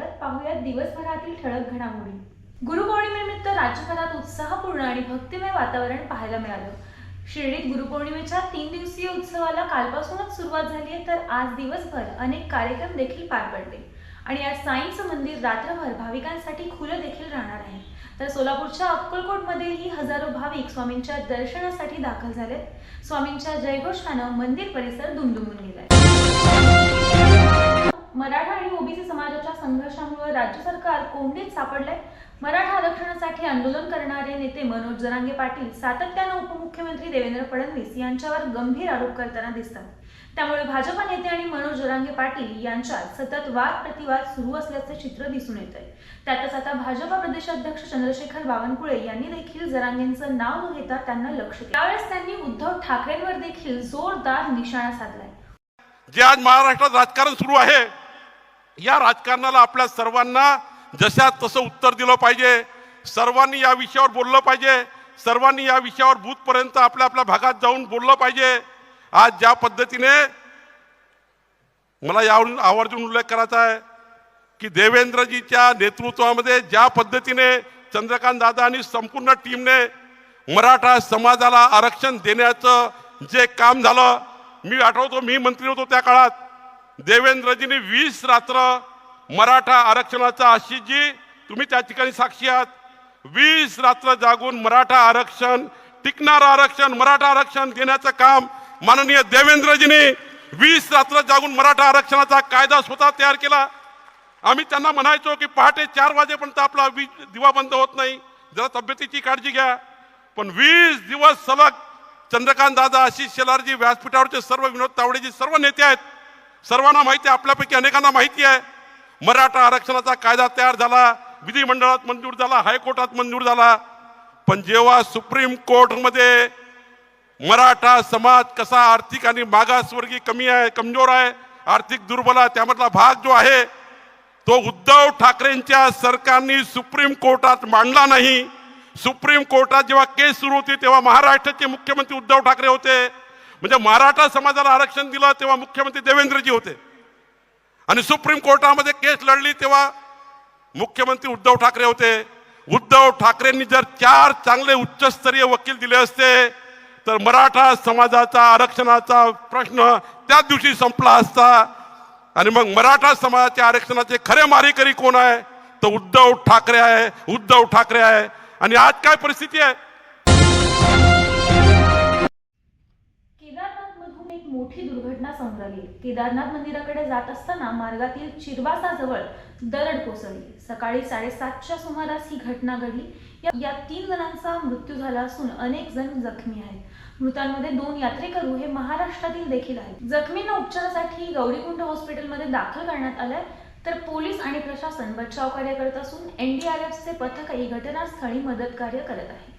दिवसभरातील ठळक घडामोडी. गुरुपौर्णिमेनिमित्त राज्यभरात उत्साहपूर्ण आणि भक्तिमय वातावरण पाहायला मिळालं. शिर्डीत गुरुपौर्णिमेच्या तीन दिवसीय उत्सवाला कालपासूनच सुरुवात झाली आहे तर आज दिवसभर अनेक कार्यक्रम देखील पार पडले. आणि आज साईंचं मंदिर रात्रभर भाविकांसाठी खुलं देखील राहणार आहे. तर सोलापूरच्या अक्कलकोटमध्येही हजारो भाविक स्वामींच्या दर्शनासाठी दाखल झालेत. स्वामींच्या जयघोषानं मंदिर परिसर दुमदुमून गेलाय. मराठा आणि ओबीसी समाजाच्या संघर्षामुळे राज्य सरकार कोंडीत सापडलंय. मराठा आरक्षणासाठी आंदोलन करणारे नेते मनोज जरांगे पाटील सातत्यानं उपमुख्यमंत्री देवेंद्र फडणवीस यांच्यावर गंभीर आरोप करताना दिसतात. त्यामुळे भाजपा नेते आणि मनोज जरांगे पाटील यांच्यात सतत वाद प्रतिवाद सुरू असल्याचे चित्र दिसून येत आहे त्यातच आता भाजपा प्रदेशाध्यक्ष चंद्रशेखर बावनकुळे यांनी देखील जरांगेंचं नाव न घेता त्यांना लक्ष त्यावेळेस त्यांनी उद्धव ठाकरेंवर देखील जोरदार निशाणा साधलाय. जे आज महाराष्ट्रात राजकारण सुरू आहे या राजकारणाला आपल्या सर्वांना जशा तसं उत्तर दिलं पाहिजे सर्वांनी या विषयावर बोललं पाहिजे सर्वांनी या विषयावर बूथपर्यंत आपल्या आपल्या भागात जाऊन बोललं पाहिजे. आज ज्या पद्धतीने मला यावरून आवर्जून उल्लेख करायचा आहे की देवेंद्रजीच्या नेतृत्वामध्ये ज्या पद्धतीने चंद्रकांत दादा आणि संपूर्ण टीमने मराठा समाजाला आरक्षण देण्याचं जे काम झालं मी आठवतो मी मंत्री होतो त्या काळात. देवेंद्रजींनी वीस रात्र मराठा आरक्षणाचा आशिषजी तुम्ही त्या ठिकाणी साक्षी आहात. वीस रात्र जागून मराठा आरक्षण टिकणारं आरक्षण मराठा आरक्षण देण्याचं काम माननीय देवेंद्रजींनी वीस रात्र जागून मराठा आरक्षणाचा कायदा स्वतः तयार केला. आम्ही त्यांना म्हणायचो की पहाटे चार वाजेपर्यंत आपला वीज दिवा बंद होत नाही. जरा तब्येतीची काळजी घ्या. पण वीस दिवस सलग चंद्रकांत दादा आशिष शेलारजी व्यासपीठावरचे सर्व विनोद तावडेजी सर्व नेते आहेत. सर्वांना माहिती आहे आपल्यापैकी अनेकांना माहिती आहे. मराठा आरक्षणाचा कायदा तयार झाला विधिमंडळात मंजूर झाला हायकोर्टात मंजूर झाला. पण जेव्हा सुप्रीम कोर्टमध्ये मराठा समाज कसा आर्थिक आणि मागासवर्गीय कमी आहे कमजोर आहे आर्थिक दुर्बल आहे त्यामधला भाग जो आहे तो उद्धव ठाकरेंच्या सरकारने सुप्रीम कोर्टात मांडला नाही. सुप्रीम कोर्टात जेव्हा केस सुरू होती तेव्हा महाराष्ट्राचे मुख्यमंत्री उद्धव ठाकरे होते. म्हणजे मराठा समाजाला आरक्षण दिलं तेव्हा मुख्यमंत्री देवेंद्रजी होते. आणि सुप्रीम कोर्टामध्ये केस लढली तेव्हा मुख्यमंत्री उद्धव ठाकरे होते. उद्धव ठाकरेंनी जर चार चांगले उच्चस्तरीय वकील दिले असते तर मराठा समाजाचा आरक्षणाचा प्रश्न त्याच दिवशी संपला असता. आणि मग मराठा समाजाच्या आरक्षणाचे खरे मारेकरी कोण आहे? तर उद्धव ठाकरे आहे. उद्धव ठाकरे आहे. आणि आज काय परिस्थिती आहे? एक मोठी दुर्घटना समोर केदारनाथ मंदिराकडे जात असताना मार्गातील चिरबासा जवळ दरड कोसळली. सकाळी साडेसातच्या सुमारास ही घटना घडली. या- या तीन जणांचा मृत्यू झाला असून अनेक जण जखमी आहेत. मृतांमध्ये दोन यात्रेकरू हे महाराष्ट्रातील देखील आहेत. जखमींना उपचारासाठी गौरीकुंड हॉस्पिटलमध्ये दाखल करण्यात आलंय. तर पोलीस आणि प्रशासन बचाव कार्य करत असून एनडीआरएफचे पथकही घटनास्थळी मदत कार्य करत आहे.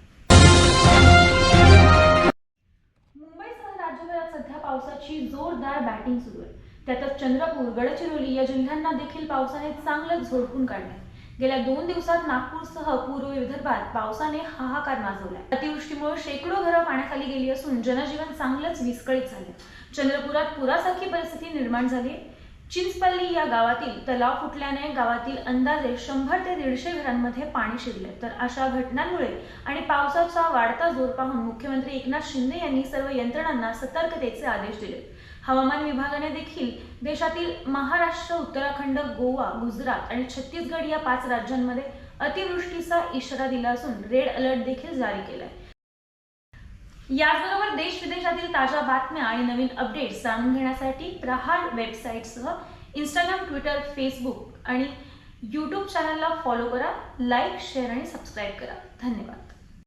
मुंबईसह राज्यभरात सध्या पावसाची जोरदार बॅटिंग सुरू आहे. त्यातच चंद्रपूर गडचिरोली या जिल्ह्यांना देखील पावसाने चांगलंच झोडपून काढले गेल्या दोन दिवसात नागपूरसह पूर्व विदर्भात पावसाने हाहाकार माजवलाय. अतिवृष्टीमुळे शेकडो घरं पाण्याखाली गेली असून जनजीवन चांगलंच विस्कळीत झालं चंद्रपुरात पुरासारखी परिस्थिती निर्माण झाली चिंचपल्ली या गावातील तलाव फुटल्याने गावातील अंदाजे शंभर ते दीडशे घरांमध्ये पाणी शिरले. तर अशा घटनांमुळे आणि पावसाचा वाढता जोर पाहून मुख्यमंत्री एकनाथ शिंदे यांनी सर्व यंत्रणांना सतर्कतेचे आदेश दिले. हवामान विभागाने देखील देशातील महाराष्ट्र उत्तराखंड गोवा गुजरात आणि छत्तीसगड या पाच राज्यांमध्ये अतिवृष्टीचा इशारा दिला असून रेड अलर्ट देखील जारी केलाय. याचबरोबर देश विदेशातील ताज्या बातम्या आणि नवीन अपडेट्स जाणून घेण्यासाठी प्रहार वेबसाईटसह इंस्टाग्राम ट्विटर फेसबुक आणि यूट्यूब चॅनलला फॉलो करा लाईक शेअर आणि सबस्क्राईब करा. धन्यवाद.